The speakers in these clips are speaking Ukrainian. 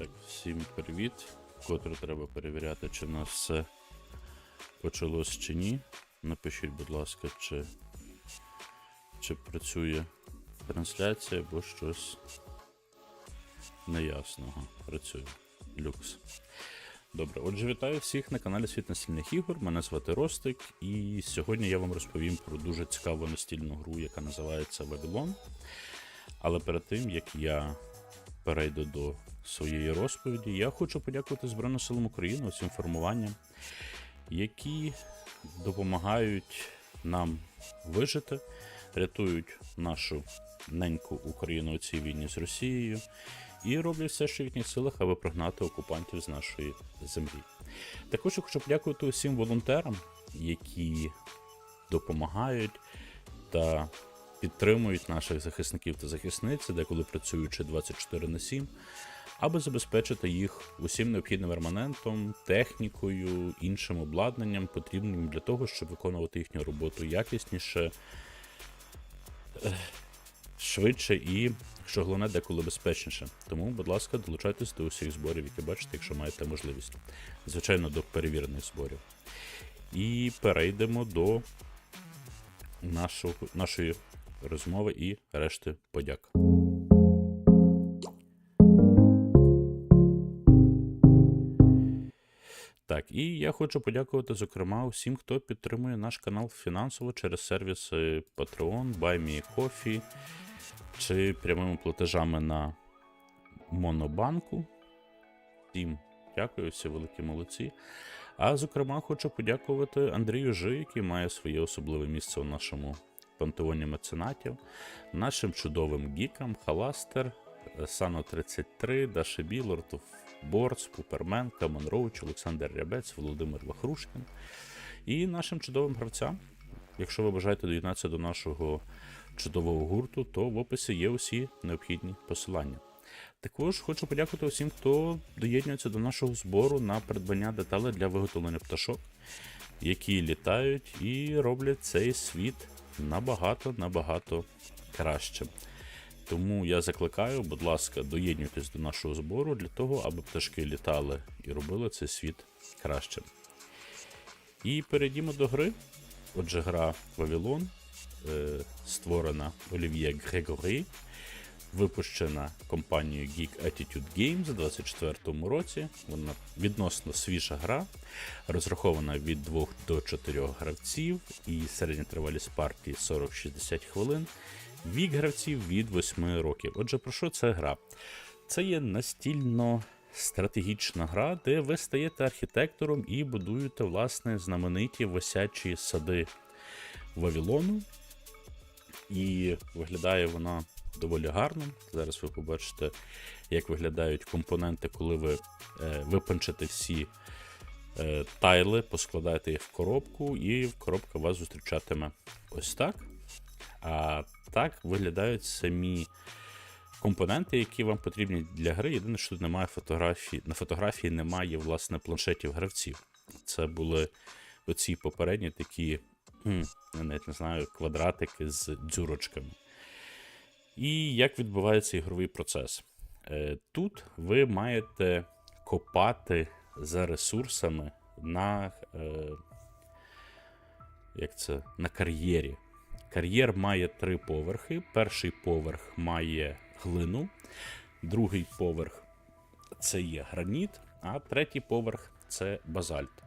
Так, всім привіт. Котре треба перевіряти, чи в нас все почалось чи ні. Напишіть, будь ласка, чи, чи працює трансляція, бо щось неясного. Працює. Люкс. Добре, отже, вітаю всіх на каналі Світ настільних ігор. Мене звати Ростик, і сьогодні я вам розповім про дуже цікаву настільну гру, яка називається Вавилон. Але перед тим, як я перейду до своєї розповіді, я хочу подякувати Збройним силам України усім формуванням, які допомагають нам вижити, рятують нашу неньку Україну у цій війні з Росією і роблять все, що в їхніх силах, аби прогнати окупантів з нашої землі. Також я хочу подякувати усім волонтерам, які допомагають та підтримують наших захисників та захисниць, деколи працюючи 24 на 7, аби забезпечити їх усім необхідним арманентом, технікою, іншим обладнанням, потрібним для того, щоб виконувати їхню роботу якісніше, швидше і, що головне, деколи безпечніше. Тому, будь ласка, долучайтесь до усіх зборів, які бачите, якщо маєте можливість. Звичайно, до перевірених зборів. І перейдемо до нашого, нашої розмови і решти подяк. Так, і я хочу подякувати, зокрема, усім, хто підтримує наш канал фінансово через сервіси Patreon, BuyMeCoffee чи прямими платежами на Монобанку. Всім дякую, всі великі молодці. А зокрема, хочу подякувати Андрію Жи, який має своє особливе місце у нашому пантеоні меценатів, нашим чудовим гікам, Халастер, Сано 33, Даша Бі, Лорд оф Борц, Пупермен, Камон Роуч, Олександр Рябець, Володимир Вахрушкін і нашим чудовим гравцям. Якщо ви бажаєте доєднатися до нашого чудового гурту, то в описі є усі необхідні посилання. Також хочу подякувати усім, хто доєднується до нашого збору на придбання деталей для виготовлення пташок, які літають і роблять цей світ набагато набагато краще. Тому я закликаю, будь ласка, доєднуйтесь до нашого збору для того, аби пташки літали і робили цей світ кращим. І перейдімо до гри. Отже, гра Вавилон, е, створена Олів'є Грегорі, випущена компанією Geek Attitude Games у 2024 році. Вона відносно свіжа гра, розрахована від 2 до 4 гравців, і середня тривалість партії 40-60 хвилин. Вік гравців від 8 років. Отже, про що це гра? Це є настільно стратегічна гра, де ви стаєте архітектором і будуєте власне знамениті висячі сади Вавилону. І виглядає вона доволі гарно. Зараз ви побачите, як виглядають компоненти, коли ви е, випанчите всі е, тайли, поскладаєте їх в коробку, і коробка вас зустрічатиме ось так. А так виглядають самі компоненти, які вам потрібні для гри. Єдине, що тут немає фотографії. На фотографії немає власне планшетів гравців. Це були оці попередні такі, я навіть не знаю, квадратики з дзюрочками. І як відбувається ігровий процес? Е, Тут ви маєте копати за ресурсами на, е, як це, на кар'єрі. Кар'єр має три поверхи. Перший поверх має глину, другий поверх це є граніт, а третій поверх це базальт.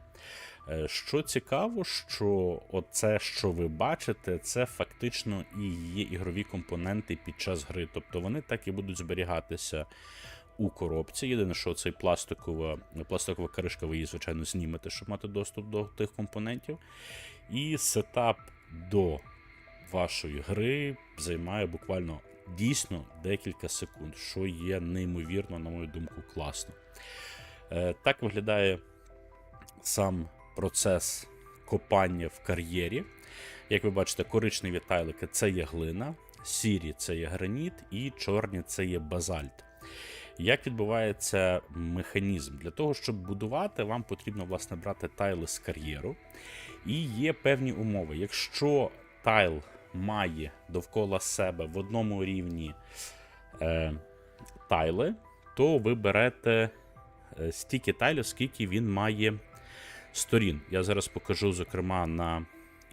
Е, Що цікаво, що оце, що ви бачите, це фактично і є ігрові компоненти під час гри. Тобто вони так і будуть зберігатися у коробці. Єдине, що цей пластикова, пластикова кришка, ви її, звичайно, знімете, щоб мати доступ до тих компонентів. І сетап до вашої гри займає буквально дійсно декілька секунд, що є неймовірно, на мою думку, класно. Е, Так виглядає сам процес копання в кар'єрі. Як ви бачите, коричневі тайлики це є глина, сірі це є граніт, і чорні це є базальт. Як відбувається механізм? Для того, щоб будувати, вам потрібно власне брати тайли з кар'єру. І є певні умови. Якщо тайл має довкола себе в одному рівні е, тайли, то ви берете е, стільки тайлів, скільки він має сторін. Я зараз покажу, зокрема, на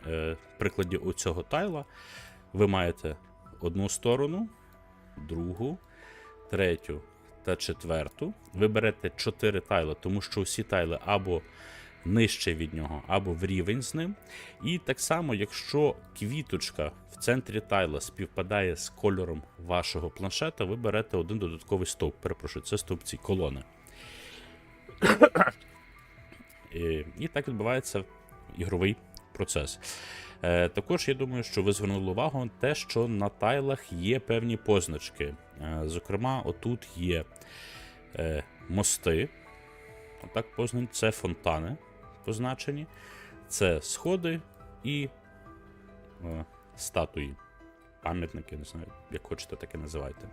е, прикладі цього тайла. Ви маєте одну сторону, другу, третю та четверту. Ви берете 4 тайли, тому що всі тайли або нижче від нього, або в рівень з ним. І так само, якщо квіточка в центрі тайла співпадає з кольором вашого планшета, ви берете один додатковий стовп. Перепрошую, це стовпці колони. І, так відбувається ігровий процес. Е, також я думаю, що ви звернули увагу на те, що на тайлах є певні позначки. Е, зокрема, отут є е, мости. Отак познані, це фонтани позначені, це сходи і статуї. Пам'ятники, не знаю, як хочете, так і називайте.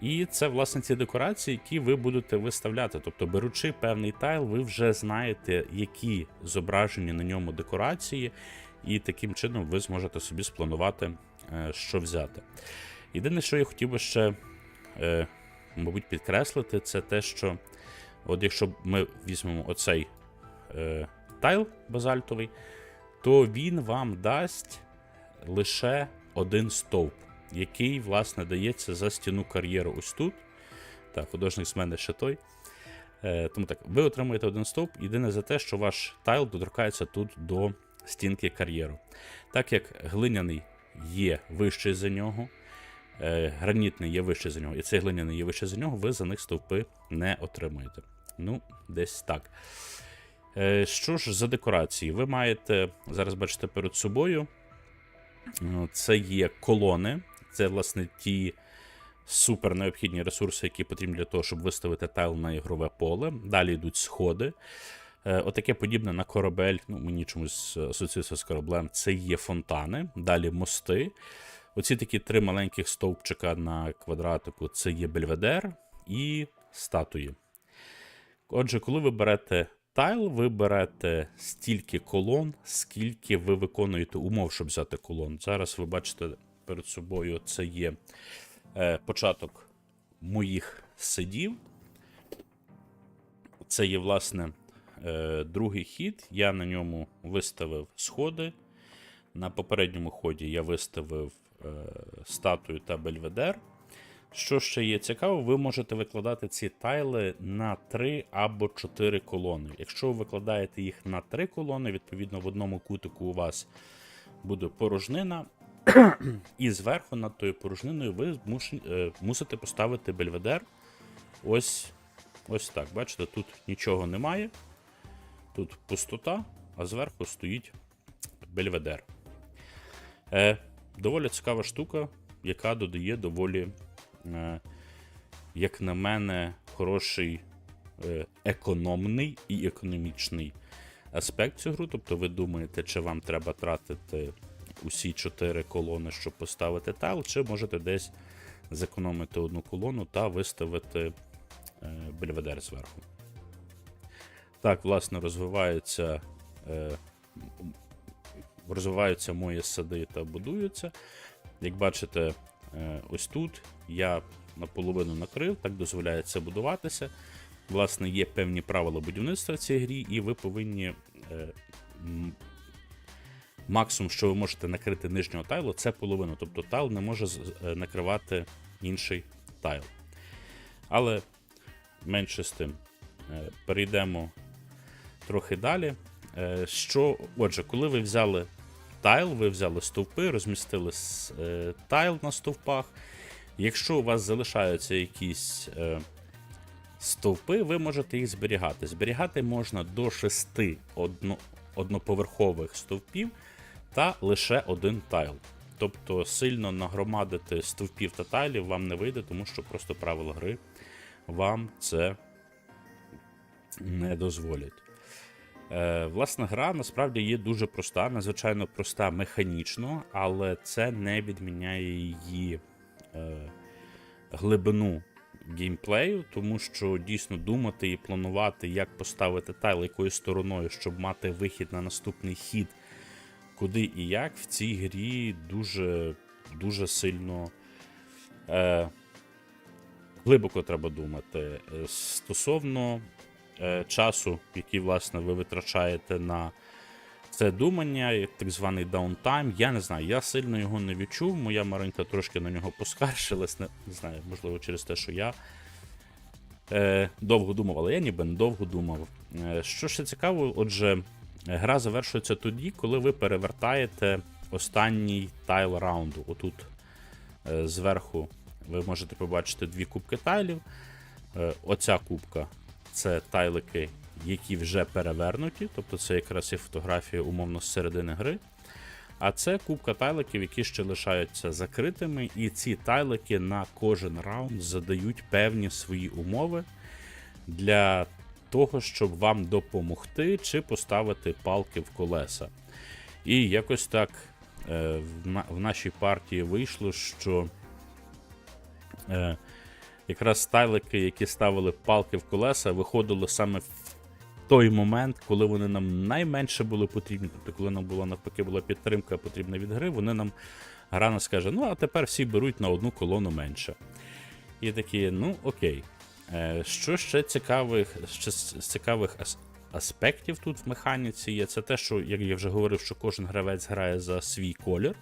І це, власне, ці декорації, які ви будете виставляти. Тобто, беручи певний тайл, ви вже знаєте, які зображені на ньому декорації, і таким чином ви зможете собі спланувати, е, що взяти. Єдине, що я хотів би ще, е, мабуть, підкреслити, це те, що от якщо ми візьмемо оцей е, тайл базальтовий, то він вам дасть лише один стовп, який, власне, дається за стіну кар'єру ось тут. Так, художник з мене ще той. Е, тому так, ви отримуєте один стовп. Єдине за те, що ваш тайл доторкається тут до стінки кар'єру. Так як глиняний є вищий за нього, е, гранітний є вищий за нього, і цей глиняний є вищий за нього, ви за них стовпи не отримуєте. Ну, десь так. Е, Що ж за декорації? Ви маєте, зараз бачите перед собою, е, це є колони, це, власне, ті супер необхідні ресурси, які потрібні для того, щоб виставити тайл на ігрове поле. Далі йдуть сходи. Е, Отаке подібне на корабель, ну мені чомусь асоціюється з кораблем, це є фонтани, далі мости. Оці такі три маленьких стовпчика на квадратику це є бельведер і статуї. Отже, коли ви берете тайл, ви берете стільки колон, скільки ви виконуєте умов, щоб взяти колон. Зараз ви бачите перед собою це є е, початок моїх сидів. Це є, власне, е, другий хід. Я на ньому виставив сходи. На попередньому ході я виставив е, статую та бельведер. Що ще є цікаво, ви можете викладати ці тайли на 3 або 4 колони. Якщо ви викладаєте їх на 3 колони, відповідно в одному кутику у вас буде порожнина, і зверху над тою порожниною ви е, мусите поставити бельведер. Ось, ось так. Бачите, тут нічого немає. Тут пустота, а зверху стоїть бельведер. Е, доволі цікава штука, яка додає доволі, е, як на мене, хороший е, економний і економічний аспект цю гру. Тобто ви думаєте, чи вам треба тратити усі чотири колони, щоб поставити тайл, чи можете десь зекономити одну колону та виставити е, бельведер зверху. Так, власне, розвиваються, е, розвиваються мої сади та будуються. Як бачите, е, ось тут я наполовину накрив, так дозволяється будуватися. Власне, є певні правила будівництва в цій грі, і ви повинні. Максимум, що ви можете накрити нижнього тайлу, це половину. Тобто тайл не може е, накривати інший тайл. Але менше з тим. Е, Перейдемо трохи далі. Е, Що, отже, коли ви взяли тайл, ви взяли стовпи, розмістили тайл на стовпах. Якщо у вас залишаються якісь стовпи, ви можете їх зберігати. Зберігати можна до 6 одно, одноповерхових стовпів та лише один тайл. Тобто сильно нагромадити стовпів та тайлів вам не вийде, тому що просто правила гри вам це не дозволять. Е, власне, гра насправді є дуже проста, надзвичайно проста механічно, але це не відміняє її е, глибину геймплею, тому що дійсно думати і планувати, як поставити тайл якою стороною, щоб мати вихід на наступний хід, куди і як, в цій грі дуже, дуже сильно е, глибоко треба думати. Е, Стосовно е, часу, який, власне, ви витрачаєте на це думання, так званий даунтайм, я не знаю, я сильно його не відчув. Моя Маринка трошки на нього поскаржилась, не, не знаю, можливо, через те, що я е, довго думав, але я ніби не довго думав. Е, що ще цікаво, отже, гра завершується тоді, коли ви перевертаєте останній тайл раунду. Отут е, зверху ви можете побачити дві кубки тайлів. Е, оця кубка це тайлики, які вже перевернуті, тобто це якраз і фотографія умовно з середини гри. А це кубка тайликів, які ще лишаються закритими, і ці тайлики на кожен раунд задають певні свої умови для того, щоб вам допомогти чи поставити палки в колеса. І якось так е, в, на, в нашій партії вийшло, що е, якраз тайлики, які ставили палки в колеса, виходили саме в той момент, коли вони нам найменше були потрібні. Тобто, коли нам була навпаки була підтримка потрібна від гри, вони нам гра нас ну а тепер всі беруть на одну колону менше. І такі, ну окей. Е, Що ще цікавих, ще з цікавих аспектів тут в механіці є, це те, що, як я вже говорив, що кожен гравець грає за свій колір.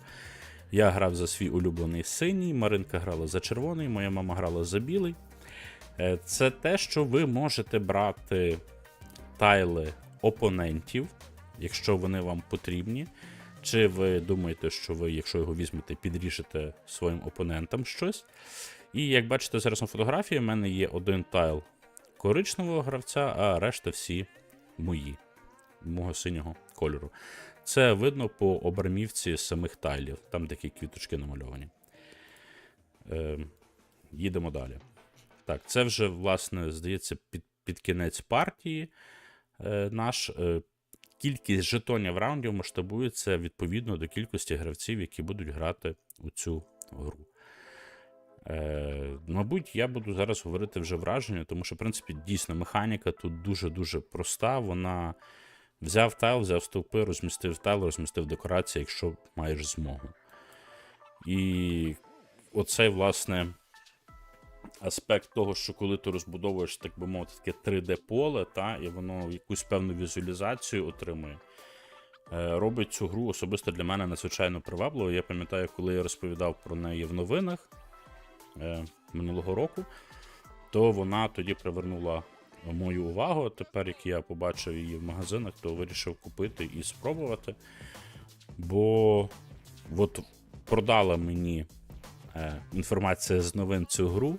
Я грав за свій улюблений синій, Маринка грала за червоний, моя мама грала за білий. Е, Це те, що ви можете брати тайли опонентів, якщо вони вам потрібні. Чи ви думаєте, що ви, якщо його візьмете, підріжете своїм опонентам щось. І як бачите зараз на фотографії, в мене є один тайл коричневого гравця, а решта всі мої, мого синього кольору. Це видно по обермівці самих тайлів, там такі квіточки намальовані. Е, їдемо далі. Так, це вже, власне, здається, під, під кінець партії е, наш. Е, кількість жетонів раундів масштабується відповідно до кількості гравців, які будуть грати у цю гру. Е, мабуть, я буду зараз говорити вже враження, тому що, в принципі, дійсно механіка тут дуже-дуже проста. Вона взяв тайл, взяв стовпи, розмістив тайл, розмістив декорації, якщо маєш змогу. І оцей, власне, аспект того, що коли ти розбудовуєш, так би мовити, таке 3D-поле, та, і воно якусь певну візуалізацію отримує. е, Робить цю гру особисто для мене надзвичайно привабливо. Я пам'ятаю, коли я розповідав про неї в новинах минулого року, то вона тоді привернула мою увагу. Тепер, як я побачив її в магазинах, то вирішив купити і спробувати. Бо от продала мені е, інформація з новин цю гру,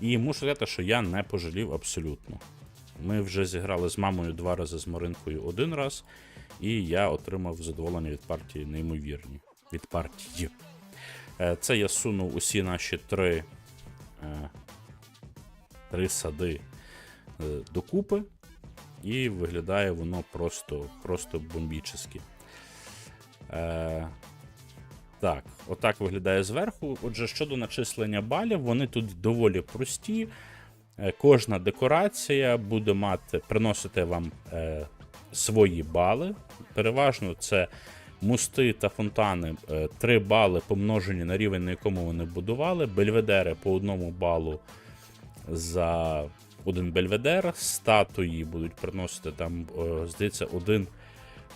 і мушу сказати, що я не пожалів абсолютно. Ми вже зіграли з мамою два рази з Маринкою один раз, і я отримав задоволення від партії неймовірні. Від партії. Е, Це я сунув усі наші три, е, три сади е, докупи, і виглядає воно просто, просто бомбічески. Так, отак виглядає зверху. Отже, щодо начислення балів, вони тут доволі прості. Кожна декорація буде мати, приносити вам е, свої бали. Переважно це мости та фонтани 3 бали помножені на рівень, на якому вони будували. Бельведери по одному балу за один бельведер. Статуї будуть приносити там, е, здається, один,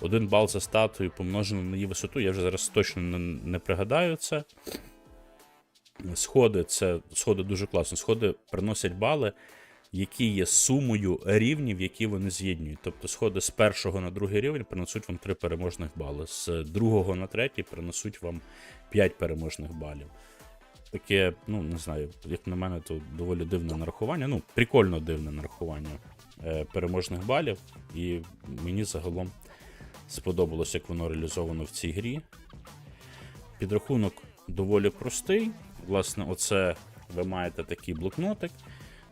один бал за статую помножено на її висоту. Я вже зараз точно не, не пригадаю це. Сходи це сходи дуже класно. Сходи приносять бали, які є сумою рівнів, які вони з'єднують. Тобто сходи з першого на другий рівень принесуть вам 3 переможних бали, з другого на третій принесуть вам 5 переможних балів. Таке, ну не знаю, як на мене, то доволі дивне нарахування. Ну, прикольно дивне нарахування е, переможних балів. І мені загалом сподобалось, як воно реалізовано в цій грі. Підрахунок доволі простий. Власне, оце ви маєте такий блокнотик.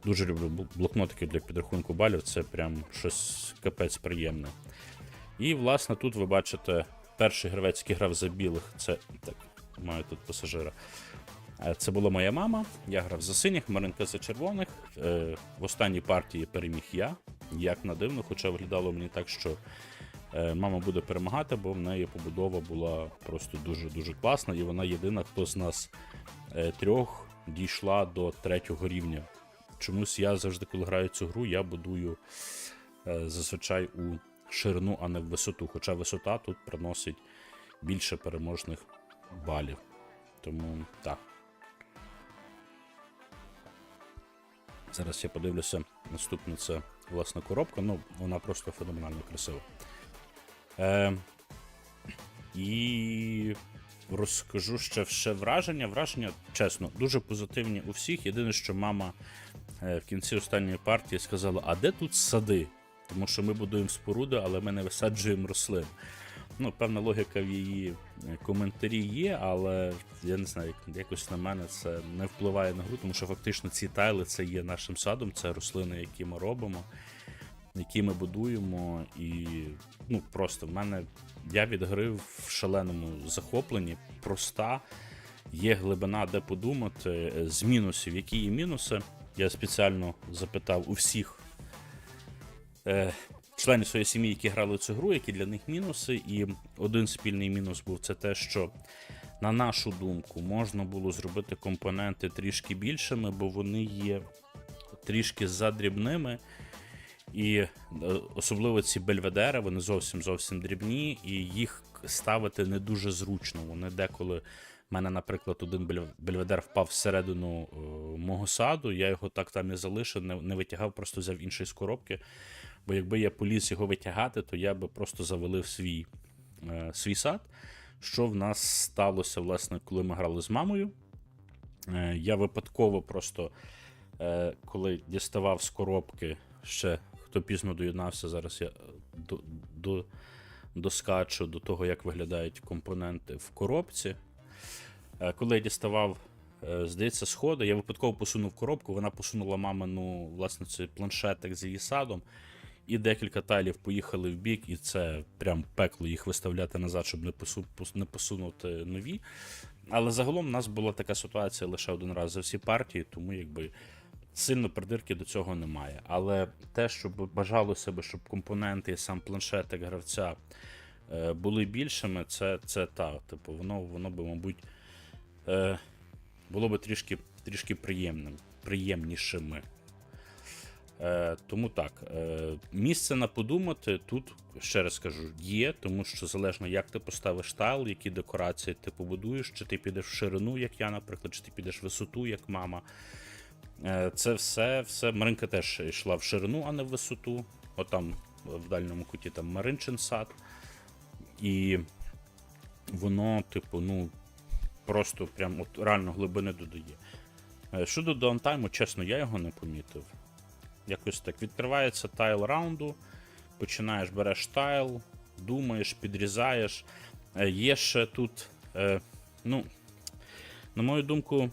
Дуже люблю блокнотики для підрахунку балів, це прям щось капець приємне. І, власне, тут ви бачите перший гравець, який грав за білих, це так, маю тут пасажира. Е, Це була моя мама. Я грав за синіх, Маринка за червоних. Е, В останній партії переміг я. Як на дивно, хоча виглядало мені так, що е, мама буде перемагати, бо в неї побудова була просто дуже-дуже класна, і вона єдина, хто з нас трьох дійшла до третього рівня чомусь я завжди, коли граю цю гру, я будую е, зазвичай у ширину, а не в висоту. Хоча висота тут приносить більше переможних балів. Тому так. Зараз я подивлюся. Наступне це власне коробка. Ну, вона просто феноменально красива. Е, і розкажу ще, ще враження. Враження, чесно, дуже позитивні у всіх. Єдине, що мама в кінці останньої партії сказала: а де тут сади? Тому що ми будуємо споруди, але ми не висаджуємо рослин. Ну, певна логіка в її е, коментарі є, але я не знаю, як- якось на мене це не впливає на гру, тому що фактично ці тайли це є нашим садом, це рослини, які ми робимо, які ми будуємо. І ну просто в мене я від гри в шаленому захопленні, проста, є глибина, де подумати. Е, З мінусів, які є мінуси, я спеціально запитав у всіх е, членів своєї сім'ї, які грали цю гру, які для них мінуси. І один спільний мінус був це те, що, на нашу думку, можна було зробити компоненти трішки більшими, бо вони є трішки задрібними. І е, особливо ці бельведери, вони зовсім зовсім дрібні, і їх ставити не дуже зручно. Вони деколи. В мене, наприклад, один бельведер впав всередину е, мого саду, я його так там і залишив, не, не витягав, просто взяв інший з коробки. Бо якби я поліз його витягати, то я би просто завалив свій, е, свій сад. Що в нас сталося, власне, коли ми грали з мамою. Е, я випадково просто, е, коли діставав з коробки, ще хто пізно доєднався, зараз я е, до, до, доскачу до того, як виглядають компоненти в коробці. Е, коли я діставав, е, здається, сходи, я випадково посунув коробку, вона посунула мамину, власне, цей планшетик з її садом. І декілька тайлів поїхали в бік, і це прям пекло їх виставляти назад, щоб не, посунути нові. Але загалом у нас була така ситуація лише один раз за всі партії, тому якби сильно придирки до цього немає. Але те, щоб бажалося би, щоб компоненти і сам планшетик гравця е, були більшими, це, це та, типу, воно, воно би, мабуть, е, було би трішки, трішки приємним, приємнішими. Е, тому так, е, місце на подумати тут, ще раз кажу, є, тому що залежно як ти поставиш тайл, які декорації ти побудуєш, чи ти підеш в ширину, як я, наприклад, чи ти підеш в висоту, як мама. Е, це все, все. Маринка теж йшла в ширину, а не в висоту. Отам в дальньому куті там Маринчин сад. І воно, типу, ну, просто прям от реально глибини додає. Е, Щодо даунтайму, чесно, я його не помітив. Якось так відкривається тайл раунду, починаєш, береш тайл, думаєш, підрізаєш. Е, Є ще тут, е, ну, на мою думку,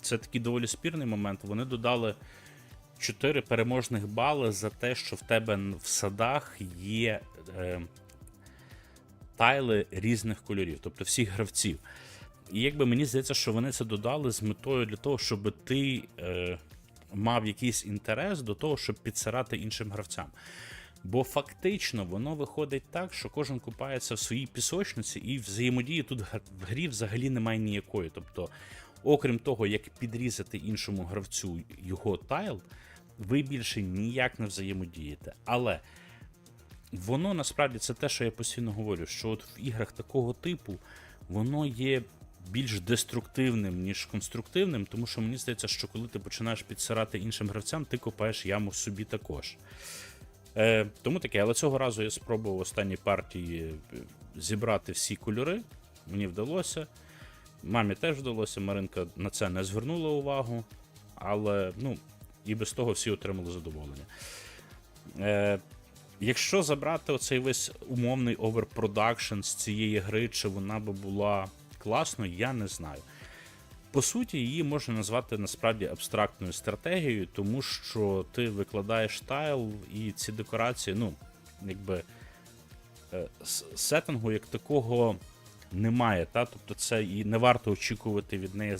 це такий доволі спірний момент. Вони додали 4 переможних бали за те, що в тебе в садах є тайли різних кольорів, тобто всіх гравців. І якби мені здається, що вони це додали з метою для того, щоб ти е, мав якийсь інтерес до того, щоб підсирати іншим гравцям. Бо фактично воно виходить так, що кожен купається в своїй пісочниці, і взаємодії тут в грі взагалі немає ніякої. Тобто, окрім того, як підрізати іншому гравцю його тайл, ви більше ніяк не взаємодієте. Але воно насправді це те, що я постійно говорю, що от в іграх такого типу воно є більш деструктивним, ніж конструктивним, тому що мені здається, що коли ти починаєш підсирати іншим гравцям, ти копаєш яму собі також. Е, тому таке, але цього разу я спробував в останній партії е, зібрати всі кольори. Мені вдалося. Мамі теж вдалося, Маринка на це не звернула увагу, але ну, і без того всі отримали задоволення. Е, якщо забрати оцей весь умовний оверпродакшн з цієї гри, чи вона би була класною, я не знаю. По суті, її можна назвати насправді абстрактною стратегією, тому що ти викладаєш тайл і ці декорації, ну, якби е, сеттингу як такого немає. Та? Тобто це і не варто очікувати від неї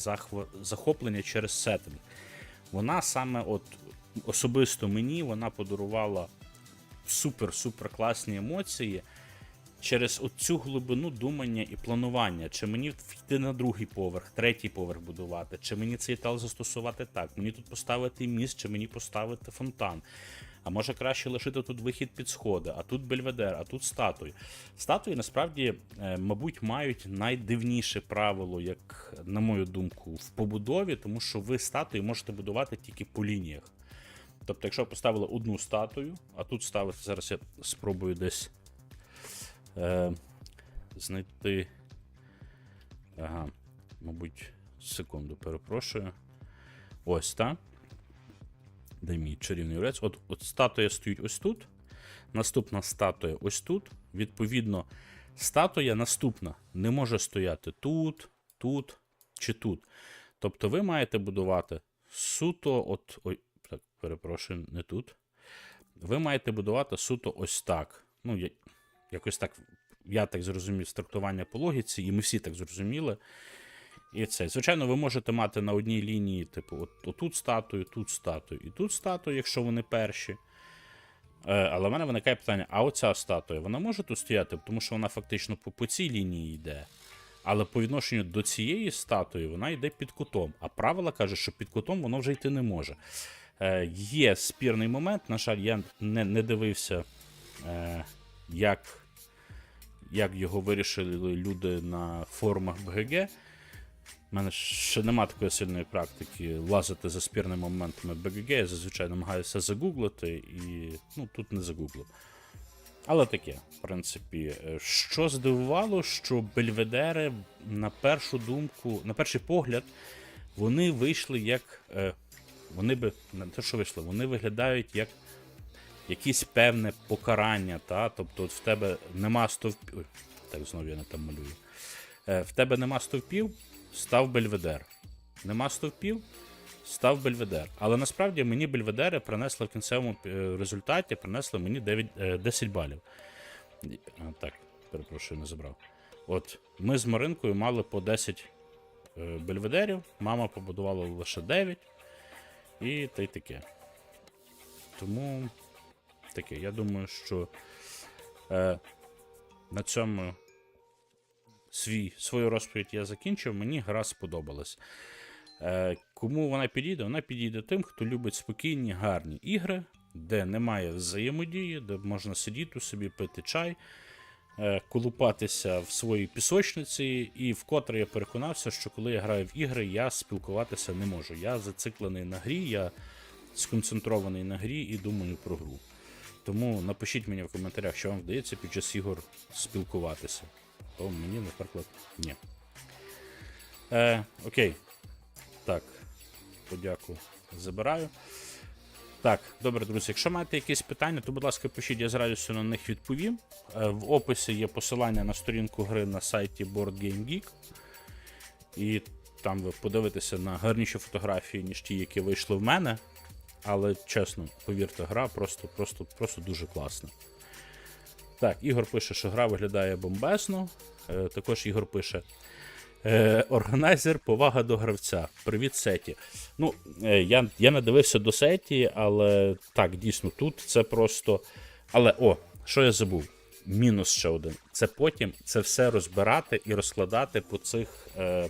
захоплення через сеттинг. Вона саме от особисто мені вона подарувала супер-супер класні емоції. через оцю глибину думання і планування, чи мені йти на другий поверх, третій поверх будувати, чи мені цей тал застосувати так, мені тут поставити міст, чи мені поставити фонтан. А може краще лишити тут вихід під сходи, а тут бельведер, а тут статуї. Статуї насправді, е, мабуть, мають найдивніше правило, як на мою думку, в побудові, тому що ви статуї можете будувати тільки по лініях. Тобто, якщо поставили одну статую, а тут ставити, зараз я спробую десь е, знайти. Ага, мабуть, секунду, перепрошую. Ось так. Де мій чарівний олівець? От, от статуя стоїть ось тут. Наступна статуя ось тут. Відповідно, статуя наступна не може стояти тут, тут чи тут. Тобто ви маєте будувати суто, от. Так, перепрошую, не тут. Ви маєте будувати суто ось так. Ну, я, якось так. Я так зрозумів з по логіці, і ми всі так зрозуміли. І це. Звичайно, ви можете мати на одній лінії, типу, от, отут статую, тут статую і тут статую, якщо вони перші. Е, але в мене виникає питання: а оця статуя, вона може тут стояти, тому що вона фактично по, по цій лінії йде. Але по відношенню до цієї статуї вона йде під кутом. А правила каже, що під кутом воно вже йти не може. Е, є спірний момент. На жаль, я не, не дивився, е, як, як його вирішили люди на форумах БГГ. У мене ще нема такої сильної практики лазити за спірними моментами БГГ. Я зазвичай намагаюся загуглити і ну, тут не загуглив. Але таке, в принципі, Е, що здивувало, що бельведери на першу думку, на перший погляд, вони вийшли як. Е, Вони би не те, що вийшли, вони виглядають як якесь певне покарання. Та? Тобто, от в тебе нема стовпів. Так знову я не там малюю. Е, В тебе нема стовпів, став бельведер. Нема стовпів, став бельведер. Але насправді мені бельведери принесли в кінцевому е, результаті принесли мені 9, е, 10 балів. А, Так, перепрошую, не забрав. От ми з Маринкою мали по 10 е, бельведерів, мама побудувала лише 9. І та й таке. Тому таке. Я думаю, що е, на цьому свій, свою розповідь я закінчив. Мені гра сподобалась. Е, кому вона підійде? Вона підійде тим, хто любить спокійні, гарні ігри, де немає взаємодії, де можна сидіти собі, пити чай, колупатися в своїй пісочниці. І вкотре я переконався, що коли я граю в ігри, я спілкуватися не можу. Я зациклений на грі, я сконцентрований на грі і думаю про гру. Тому напишіть мені в коментарях, що вам вдається під час ігор спілкуватися. То мені, наприклад, ні. Е, окей. Так. Подяку. Забираю. Так, добре, друзі. Якщо маєте якісь питання, то, будь ласка, пишіть, я з радістю на них відповім. Е, в описі є посилання на сторінку гри на сайті BoardGameGeek. І там ви подивитеся на гарніші фотографії, ніж ті, які вийшли в мене. Але чесно, повірте, гра просто, просто, просто дуже класна. Так, Ігор пише, що гра виглядає бомбесно. Е, також Ігор пише. Е, органайзер, повага до гравця. Привіт, Сеті. Ну, е, я, я не дивився до Сеті, але так, дійсно, тут це просто. Але о, що я забув? Мінус ще один. Це потім це все розбирати і розкладати по цих. Е,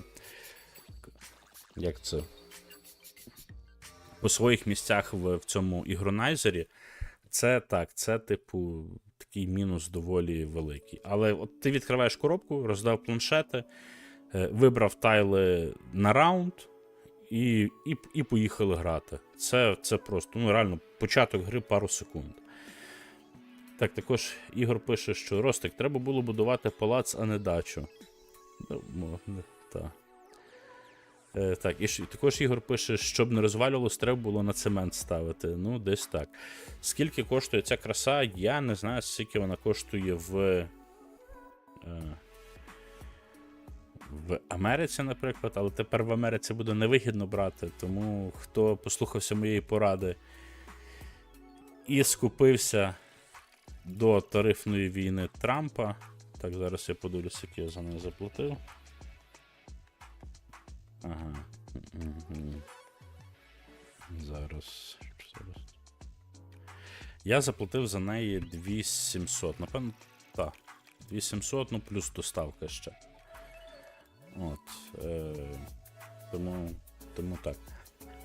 як це? По своїх місцях в, в цьому ігронайзері. Це так, це, типу, такий мінус доволі великий. Але от ти відкриваєш коробку, роздав планшети, вибрав тайли на раунд і, і, і поїхали грати. Це, це просто, ну реально, початок гри пару секунд. Так, також Ігор пише, що Ростик, треба було будувати палац, а не дачу. Ну, мо- та. Е, так, і також Ігор пише, щоб не розвалювалось, треба було на цемент ставити. Ну, десь так. Скільки коштує ця краса, я не знаю, скільки вона коштує в. Е, в Америці, наприклад, але тепер в Америці буде невигідно брати. Тому хто послухався моєї поради і скупився до тарифної війни Трампа. Так, зараз я подивлюся, який я за неї заплатив. Ага. Зараз. зараз. Я заплатив за неї 2700. Напевно, так. 2800, ну плюс доставка ще. От. Е, тому, тому так.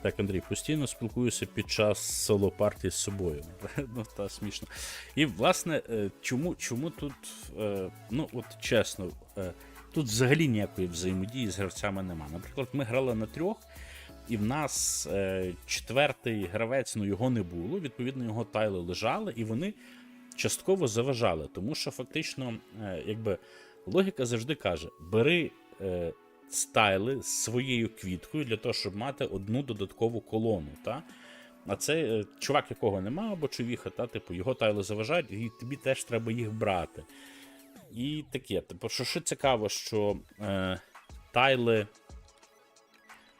Так, Андрій, постійно спілкуюся під час соло партії з собою. ну, та смішно. І, власне, е, чому, чому тут, е, ну, от чесно, е, тут взагалі ніякої взаємодії з гравцями нема. Наприклад, ми грали на трьох, і в нас е, четвертий гравець, ну його не було. Відповідно, його тайли лежали, і вони частково заважали. Тому що фактично, е, якби логіка завжди каже: бери. Е, стайли з своєю квіткою для того, щоб мати одну додаткову колону. Та? А це е, чувак, якого нема, або човіха, та, типу, його тайли заважають, і тобі теж треба їх брати. І таке. Типу, що ще цікаво, що е, тайли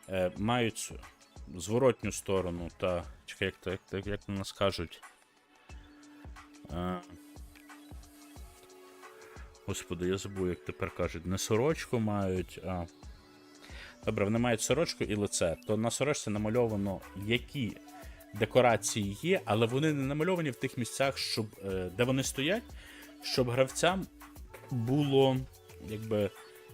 е, мають зворотню сторону, та. Чекай, як, як, як, як нас кажуть. Е, Господи, я забув, як тепер кажуть, не сорочку мають, а. Добре, вони мають сорочку і лице. То на сорочці намальовано, які декорації є, але вони не намальовані в тих місцях, щоб, е, де вони стоять, щоб гравцям було якби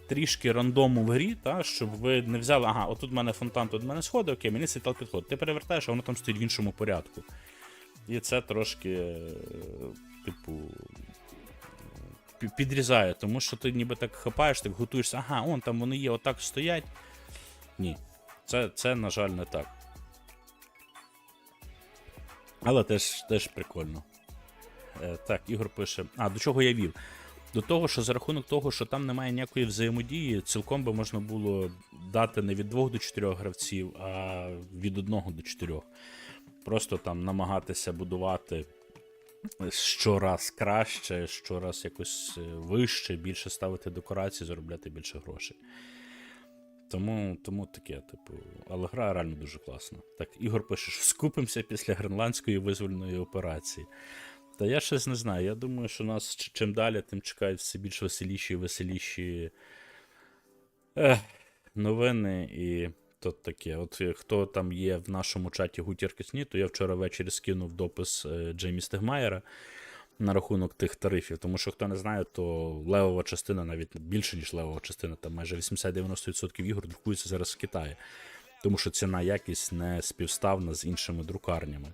трішки рандому в грі, та, щоб ви не взяли, ага, отут в мене фонтан, тут в мене сходи, окей, мені цей тал підходить. Ти перевертаєш, а воно там стоїть в іншому порядку. І це трошки, е, типу, підрізає, тому що ти ніби так хапаєш, так готуєшся, ага, он там вони є, отак стоять. Ні. Це, це на жаль, не так. Але теж, теж прикольно. Е, так, Ігор пише. А, до чого я вів? До того, що за рахунок того, що там немає ніякої взаємодії, цілком би можна було дати не від двох до чотирьох гравців, а від одного до чотирьох. Просто там намагатися будувати щораз краще, щораз якось е, вище, більше ставити декорації, заробляти більше грошей. Тому, тому таке, типу, але гра реально дуже класна. Так, Ігор пише, що скупимося після гренландської визвольної операції. Та я щось не знаю. Я думаю, що нас чим далі, тим чекають все більш веселіші і веселіші ех, новини і то таке. От е, хто там є в нашому чаті гутірки сні, то я вчора ввечері скинув допис е, Джеймі Стегмаєра на рахунок тих тарифів. Тому що, хто не знає, то левова частина, навіть більше, ніж левова частина, там майже 80-90% ігор друкується зараз в Китаї. Тому що ціна якість не співставна з іншими друкарнями.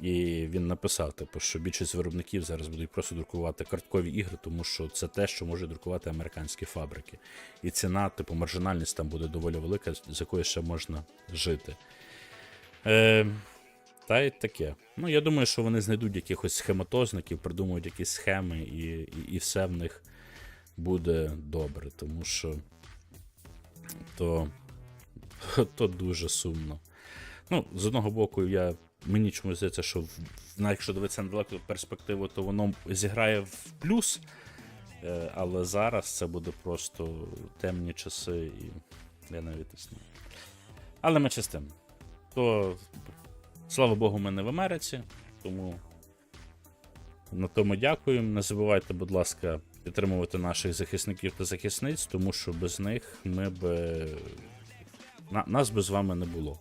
І він написав, типу, що більшість виробників зараз будуть просто друкувати карткові ігри, тому що це те, що можуть друкувати американські фабрики. І ціна, типу, маржинальність там буде доволі велика, з якої ще можна жити. Е, та й таке. Ну, я думаю, що вони знайдуть якихось схематозників, придумають якісь схеми, і, і, і все в них буде добре, тому що то, то дуже сумно. Ну, з одного боку, я, мені чомусь здається, що якщо дивитися на далеку перспективу, то воно зіграє в плюс. Е, Але зараз це буде просто темні часи, і я навіть знаю. Але ми з. То, слава Богу, ми не в Америці, тому на тому дякуємо. Не забувайте, будь ласка, підтримувати наших захисників та захисниць, тому що без них ми б. На, нас би з вами не було.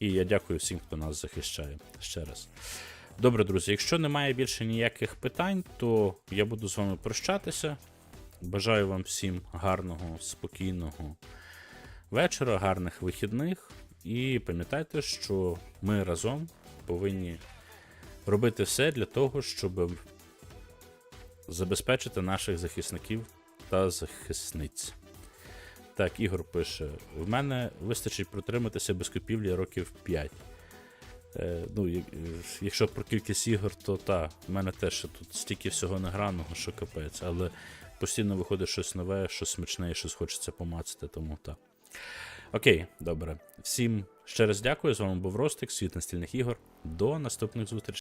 І я дякую всім, хто нас захищає ще раз. Добре, друзі, якщо немає більше ніяких питань, то я буду з вами прощатися. Бажаю вам всім гарного, спокійного вечора, гарних вихідних. І пам'ятайте, що ми разом повинні робити все для того, щоб забезпечити наших захисників та захисниць. Так, Ігор пише: в мене вистачить протриматися без купівлі років 5. Е, ну, е, якщо про кількість ігор, то та, в мене теж тут стільки всього награного, що капець, але постійно виходить щось нове, щось смачне, і щось хочеться помацати, тому так. Окей, добре. Всім ще раз дякую. З вами був Ростик, світ настільних ігор. До наступних зустрічей.